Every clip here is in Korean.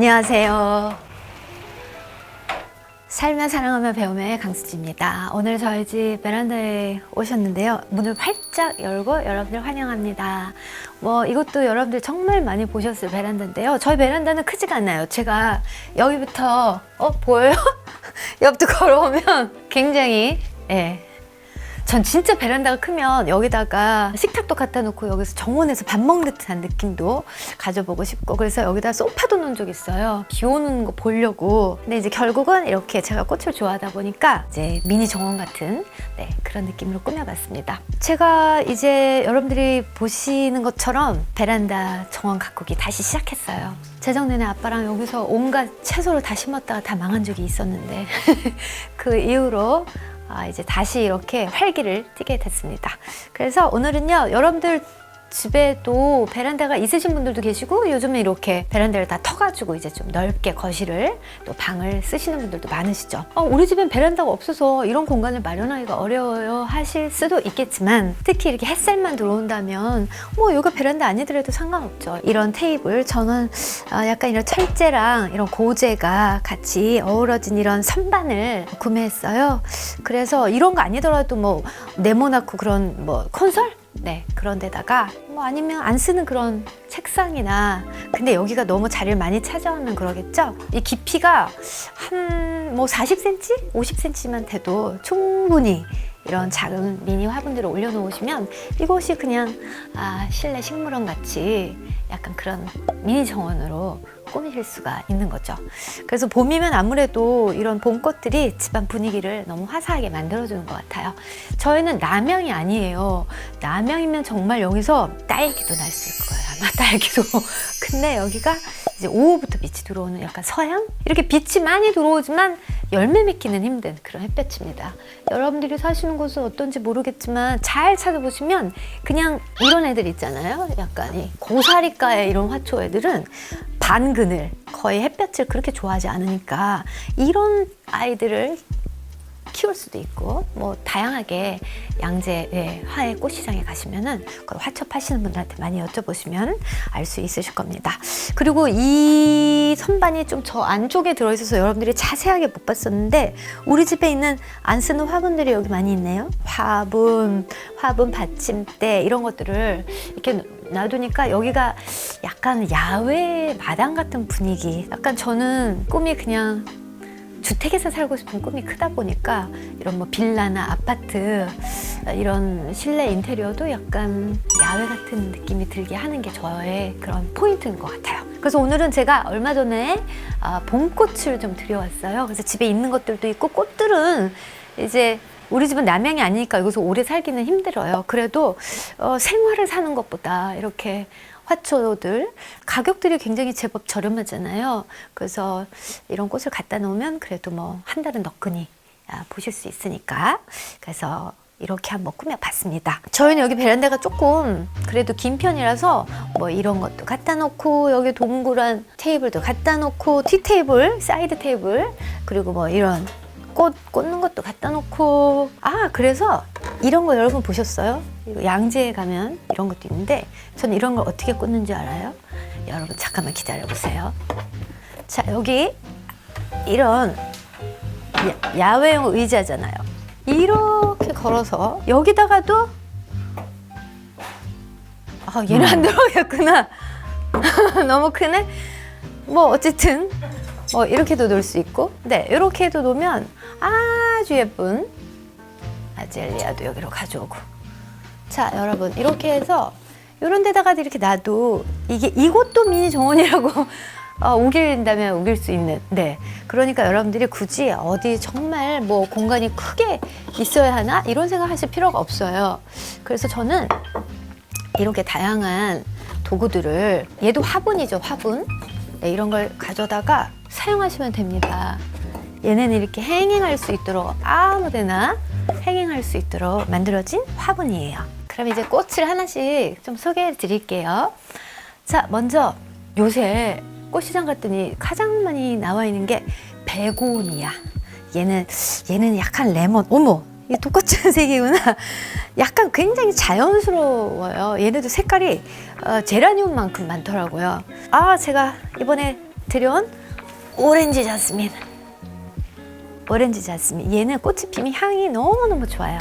안녕하세요. 살며 사랑하며 배움의 강수지입니다. 오늘 저희 집 베란다에 오셨는데요. 문을 활짝 열고 여러분들 환영합니다. 뭐 이것도 여러분들 정말 많이 보셨을 베란다인데요. 저희 베란다는 크지가 않아요. 제가 여기부터 어 보여요? 여기부터 걸어오면 굉장히 예. 전 진짜 베란다가 크면 여기다가 식탁도 갖다 놓고 여기서 정원에서 밥 먹는 듯한 느낌도 가져보고 싶고 그래서 여기다 소파도 놓은 적 있어요. 비 오는 거 보려고. 근데 이제 결국은 이렇게 제가 꽃을 좋아하다 보니까 이제 미니 정원 같은 네, 그런 느낌으로 꾸며봤습니다. 제가 이제 여러분들이 보시는 것처럼 베란다 정원 가꾸기 다시 시작했어요. 재정 내내 아빠랑 여기서 온갖 채소를 다 심었다가 다 망한 적이 있었는데 그 이후로 아, 이제 다시 이렇게 활기를 띠게 됐습니다. 그래서 오늘은요, 여러분들 집에도 베란다가 있으신 분들도 계시고 요즘에 이렇게 베란다를 다 터가지고 이제 좀 넓게 거실을 또 방을 쓰시는 분들도 많으시죠. 어, 우리 집엔 베란다가 없어서 이런 공간을 마련하기가 어려워요 하실 수도 있겠지만 특히 이렇게 햇살만 들어온다면 뭐 여기가 베란다 아니더라도 상관없죠. 이런 테이블 저는 아, 약간 이런 철제랑 이런 고제가 같이 어우러진 이런 선반을 구매했어요. 그래서 이런 거 아니더라도 뭐 네모나고 그런 뭐 콘솔 네 그런 데다가 뭐 아니면 안 쓰는 그런 책상이나 근데 여기가 너무 자리를 많이 차지하면 그러겠죠? 이 깊이가 한 뭐 40cm 50cm만 돼도 충분히 이런 작은 미니 화분들을 올려놓으시면 이곳이 그냥 아, 실내 식물원 같이 약간 그런 미니 정원으로 꾸미실 수가 있는 거죠. 그래서 봄이면 아무래도 이런 봄꽃들이 집안 분위기를 너무 화사하게 만들어주는 것 같아요. 저희는 남양이 아니에요. 남양이면 정말 여기서 딸기도 날 수 있을 거예요. 아마 딸기도. 근데 여기가 이제 오후부터 빛이 들어오는 약간 서양? 이렇게 빛이 많이 들어오지만 열매 맺기는 힘든 그런 햇볕입니다. 여러분들이 사시는 곳은 어떤지 모르겠지만 잘 찾아보시면 그냥 이런 애들 있잖아요. 약간 이 고사리가의 이런 화초 애들은 반 그늘 거의 햇볕을 그렇게 좋아하지 않으니까 이런 아이들을 키울 수도 있고 뭐 다양하게 양재 예, 화훼 꽃시장에 가시면은 그 화초 파시는 분들한테 많이 여쭤보시면 알 수 있으실 겁니다. 그리고 이 선반이 좀 저 안쪽에 들어있어서 여러분들이 자세하게 못 봤었는데 우리 집에 있는 안 쓰는 화분들이 여기 많이 있네요. 화분, 화분 받침대 이런 것들을 이렇게 놔두니까 여기가 약간 야외 마당 같은 분위기. 약간 저는 꿈이 그냥 주택에서 살고 싶은 꿈이 크다 보니까 이런 뭐 빌라나 아파트 이런 실내 인테리어도 약간 야외 같은 느낌이 들게 하는 게 저의 그런 포인트인 것 같아요. 그래서 오늘은 제가 얼마 전에 아, 봄꽃을 좀 들여왔어요. 그래서 집에 있는 것들도 있고 꽃들은 이제 우리 집은 남양이 아니니까 여기서 오래 살기는 힘들어요. 그래도 어, 생활을 사는 것보다 이렇게 화초들 가격들이 굉장히 제법 저렴하잖아요. 그래서 이런 꽃을 갖다 놓으면 그래도 뭐 한 달은 너끈히 아, 보실 수 있으니까 그래서 이렇게 한번 꾸며봤습니다. 저희는 여기 베란다가 조금 그래도 긴 편이라서 뭐 이런 것도 갖다 놓고 여기 동그란 테이블도 갖다 놓고 티 테이블, 사이드 테이블 그리고 뭐 이런 꽃 꽂는 것도 갖다 놓고 아 그래서 이런 거 여러분 보셨어요? 양재에 가면 이런 것도 있는데 저는 이런 걸 어떻게 꽂는지 알아요? 여러분 잠깐만 기다려 보세요. 자 여기 이런 야- 야외용 의자잖아요. 이렇게 걸어서 여기다가도 아 얘는 안 들어가겠구나. 너무 크네. 뭐 어쨌든 뭐 이렇게도 놓을 수 있고, 네 이렇게도 놓으면 아주 예쁜 아 젤리아도 여기로 가져오고. 자 여러분 이렇게 해서 이런 데다가 이렇게 놔도 이게 이것도 미니 정원이라고 어, 우길다면 우길 수 있는 네. 그러니까 여러분들이 굳이 어디 정말 뭐 공간이 크게 있어야 하나? 이런 생각하실 필요가 없어요. 그래서 저는 이렇게 다양한 도구들을 얘도 화분이죠 화분. 네, 이런 걸 가져다가 사용하시면 됩니다. 얘는 이렇게 행행할 수 있도록 아무데나 행행할 수 있도록 만들어진 화분이에요. 그럼 이제 꽃을 하나씩 좀 소개해 드릴게요. 자, 먼저 요새 꽃시장 갔더니 가장 많이 나와 있는 게 베고니아. 얘는 얘는 약간 레몬. 어머, 이 똑같은 색이구나. 약간 굉장히 자연스러워요. 얘네도 색깔이 어, 제라늄만큼 많더라고요. 아, 제가 이번에 들여온 오렌지 자스민. 오렌지 자스민. 얘는 꽃이 피면 향이 너무너무 좋아요.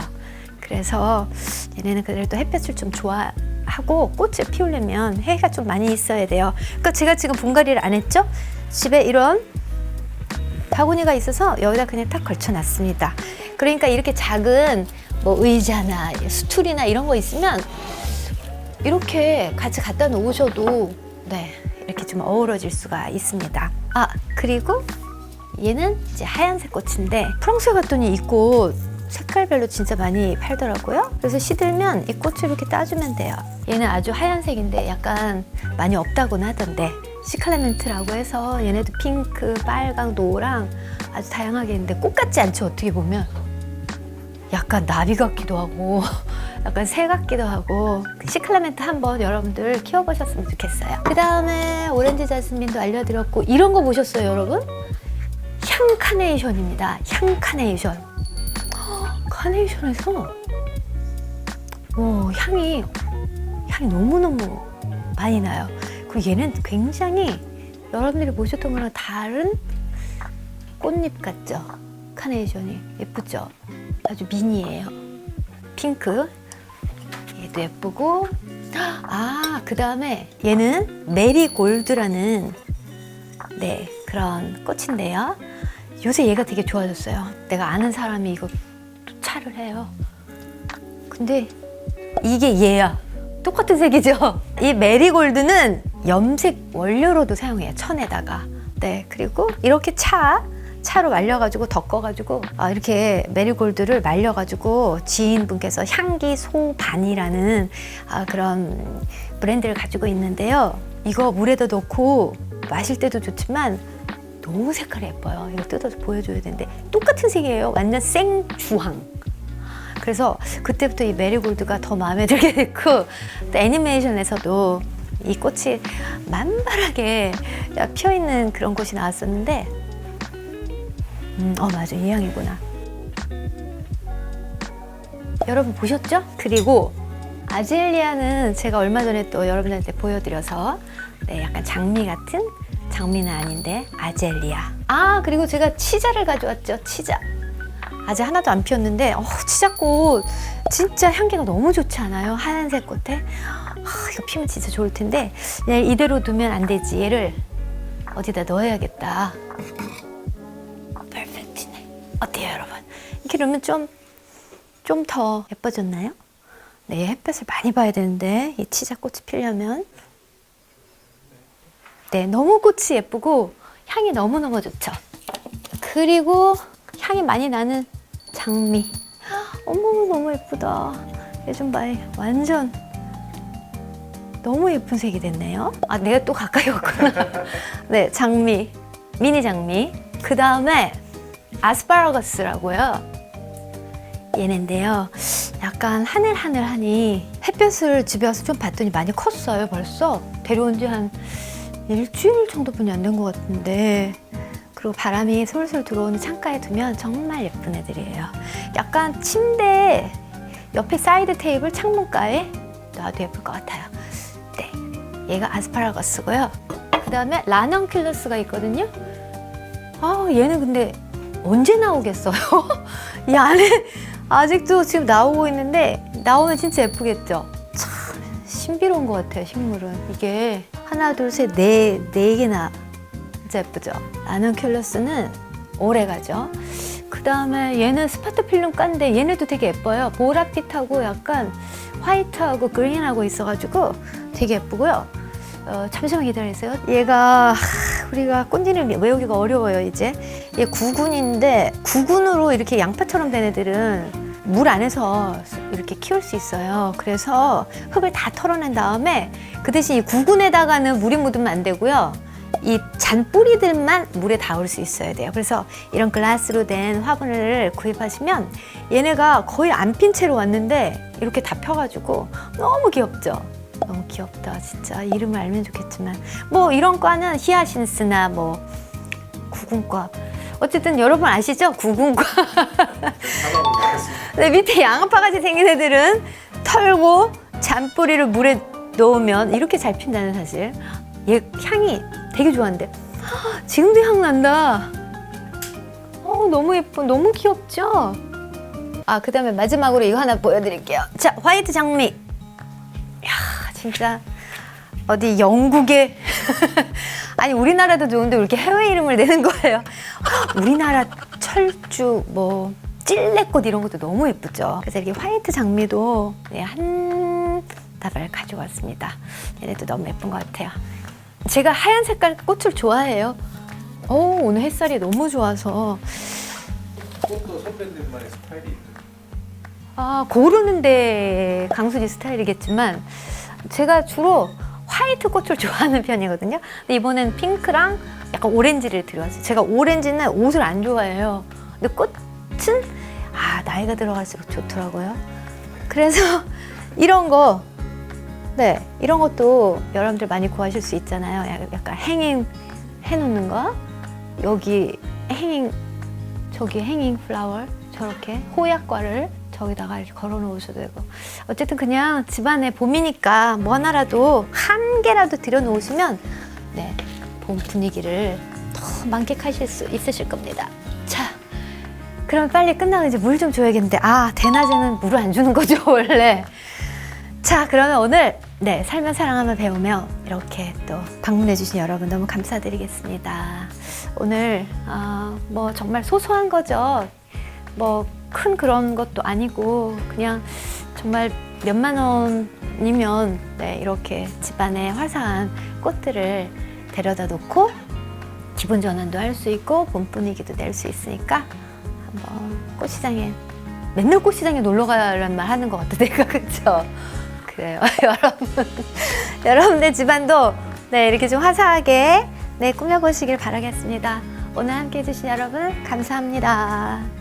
그래서 얘네는 그래도 햇볕을 좀 좋아하고 꽃을 피우려면 해가 좀 많이 있어야 돼요. 그러니까 제가 지금 분갈이를 안 했죠? 집에 이런 바구니가 있어서 여기다 그냥 탁 걸쳐놨습니다. 그러니까 이렇게 작은 뭐 의자나 스툴이나 이런 거 있으면 이렇게 같이 갖다 놓으셔도 네 이렇게 좀 어우러질 수가 있습니다. 아 그리고 얘는 이제 하얀색 꽃인데 프랑스에 갔더니 이 꽃 색깔별로 진짜 많이 팔더라고요. 그래서 시들면 이 꽃을 이렇게 따주면 돼요. 얘는 아주 하얀색인데 약간 많이 없다고는 하던데 시칼라멘트라고 해서 얘네도 핑크, 빨강, 노랑 아주 다양하게 있는데 꽃 같지 않죠 어떻게 보면 약간 나비 같기도 하고 약간 새 같기도 하고 시클라멘트 한번 여러분들 키워보셨으면 좋겠어요. 그 다음에 오렌지 자스민도 알려드렸고 이런 거 보셨어요 여러분? 향 카네이션입니다. 향 카네이션. 헉, 카네이션에서 오 향이 향이 너무 너무 많이 나요. 그리고 얘는 굉장히 여러분들이 보셨던 거랑 다른 꽃잎 같죠? 카네이션이 예쁘죠? 아주 미니예요. 핑크. 얘도 예쁘고. 아, 그 다음에 얘는 메리골드라는 네, 그런 꽃인데요. 요새 얘가 되게 좋아졌어요. 내가 아는 사람이 이거 차를 해요. 근데 이게 얘야. 똑같은 색이죠? 이 메리골드는 염색 원료로도 사용해요. 천에다가. 네, 그리고 이렇게 차, 차로 말려가지고 덮어가지고 아, 이렇게 메리골드를 말려가지고 지인분께서 향기 소반이라는 아, 그런 브랜드를 가지고 있는데요. 이거 물에다 넣고 마실 때도 좋지만 너무 색깔이 예뻐요. 이거 뜯어서 보여줘야 되는데 똑같은 색이에요. 완전 생 주황. 그래서 그때부터 이 메리골드가 더 마음에 들게 됐고 또 애니메이션에서도 이 꽃이 만발하게 피어 있는 그런 곳이 나왔었는데 음, 어 맞아 이 향이구나. 여러분 보셨죠? 그리고 아젤리아는 제가 얼마 전에 또 여러분한테 보여드려서 네, 약간 장미 같은 장미는 아닌데 아젤리아. 아 그리고 제가 치자를 가져왔죠. 치자. 아직 하나도 안 피었는데 어, 치자꽃 진짜 향기가 너무 좋지 않아요? 하얀색 꽃에 아, 이거 피면 진짜 좋을 텐데 얘 이대로 두면 안 되지. 얘를 어디다 넣어야겠다. 퍼펙트네. 어때요, 여러분? 이렇게 넣으면 좀 좀 더 예뻐졌나요? 네, 햇볕을 많이 봐야 되는데 이 치자꽃이 피려면 네, 너무 꽃이 예쁘고 향이 너무너무 좋죠. 그리고 향이 많이 나는 장미. 어머, 너무 예쁘다. 얘좀 봐. 완전 너무 예쁜 색이 됐네요. 아, 내가 또 가까이 왔구나. 네, 장미. 미니 장미. 그 다음에 아스파라거스라고요. 얘네인데요. 약간 하늘하늘하니 햇볕을 집에 와서 좀 봤더니 많이 컸어요, 벌써. 데려온 지한 일주일 정도뿐이 안 된 것 같은데. 그리고 바람이 솔솔 들어오는 창가에 두면 정말 예쁜 애들이에요. 약간 침대 옆에 사이드 테이블 창문가에 놔도 예쁠 것 같아요. 네. 얘가 아스파라거스고요. 그 다음에 라넌킬러스가 있거든요. 아, 얘는 근데 언제 나오겠어요? 이 안에 아직도 지금 나오고 있는데 나오면 진짜 예쁘겠죠? 참 신비로운 것 같아요, 식물은. 이게 하나, 둘, 셋, 네, 네 개나 진짜 예쁘죠? 라넌킬러스는 오래 가죠. 그 다음에 얘는 스파트 필름 깐데 얘네도 되게 예뻐요. 보라빛하고 약간 화이트하고 그린하고 있어가지고 되게 예쁘고요. 어, 잠시만 기다리세요. 얘가 하, 우리가 꼰지를 외우기가 어려워요 이제. 얘 구근인데 구근으로 이렇게 양파처럼 된 애들은 물 안에서 이렇게 키울 수 있어요. 그래서 흙을 다 털어낸 다음에 그 대신 이 구근에다가는 물이 묻으면 안 되고요. 이 잔뿌리들만 물에 닿을 수 있어야 돼요. 그래서 이런 글라스로 된 화분을 구입하시면 얘네가 거의 안 핀 채로 왔는데 이렇게 다 펴가지고 너무 귀엽죠? 너무 귀엽다, 진짜. 이름을 알면 좋겠지만. 뭐 이런 과는 히아신스나 뭐 구근과. 어쨌든 여러분 아시죠? 구근과. 네, 밑에 양파같이 생긴 애들은 털고 잔뿌리를 물에 넣으면 이렇게 잘 핀다는 사실. 얘 향이 되게 좋아한대. 지금도 향 난다. 어, 너무 예뻐. 너무 귀엽죠? 아, 그 다음에 마지막으로 이거 하나 보여드릴게요. 자, 화이트 장미. 이야, 진짜 어디 영국에 아니 우리나라도 좋은데 왜 이렇게 해외 이름을 내는 거예요. 우리나라 철쭉 뭐 찔레꽃 이런 것도 너무 예쁘죠. 그래서 이렇게 화이트 장미도 네, 한 다발 가져왔습니다. 얘네도 너무 예쁜 것 같아요. 제가 하얀 색깔 꽃을 좋아해요. 오, 오늘 햇살이 너무 좋아서 꽃도 선배님만의 스타일이 있는 아, 고르는데 강수지 스타일이겠지만 제가 주로 화이트 꽃을 좋아하는 편이거든요. 근데 이번엔 핑크랑 약간 오렌지를 들여왔어요. 제가 오렌지는 옷을 안 좋아해요. 근데 꽃은 아 나이가 들어갈수록 좋더라고요. 그래서 이런 거, 네 이런 것도 여러분들 많이 구하실 수 있잖아요. 약- 약간 행잉 해놓는 거, 여기 행잉 저기 행잉 플라워 저렇게 호약과를 저기다가 이렇게 걸어 놓으셔도 되고 어쨌든 그냥 집안에 봄이니까 뭐 하나라도 한 개라도 들여 놓으시면 네, 봄 분위기를 더 만끽하실 수 있으실 겁니다. 자, 그럼 빨리 끝나고 이제 물 좀 줘야겠는데 아 대낮에는 물을 안 주는 거죠 원래. 자, 그러면 오늘 네 살면 사랑하며 배우며 이렇게 또 방문해 주신 여러분 너무 감사드리겠습니다. 오늘 아, 뭐 정말 소소한 거죠. 뭐 큰 그런 것도 아니고 그냥 정말 몇만 원이면 네, 이렇게 집안에 화사한 꽃들을 데려다 놓고 기분 전환도 할 수 있고 봄 분위기도 낼 수 있으니까 한번 꽃시장에 맨날 꽃시장에 놀러 가란 말 하는 것 같아 내가 그쵸? 그래요 여러분 여러분들 집안도 네 이렇게 좀 화사하게 네 꾸며보시길 바라겠습니다 오늘 함께 해주신 여러분 감사합니다.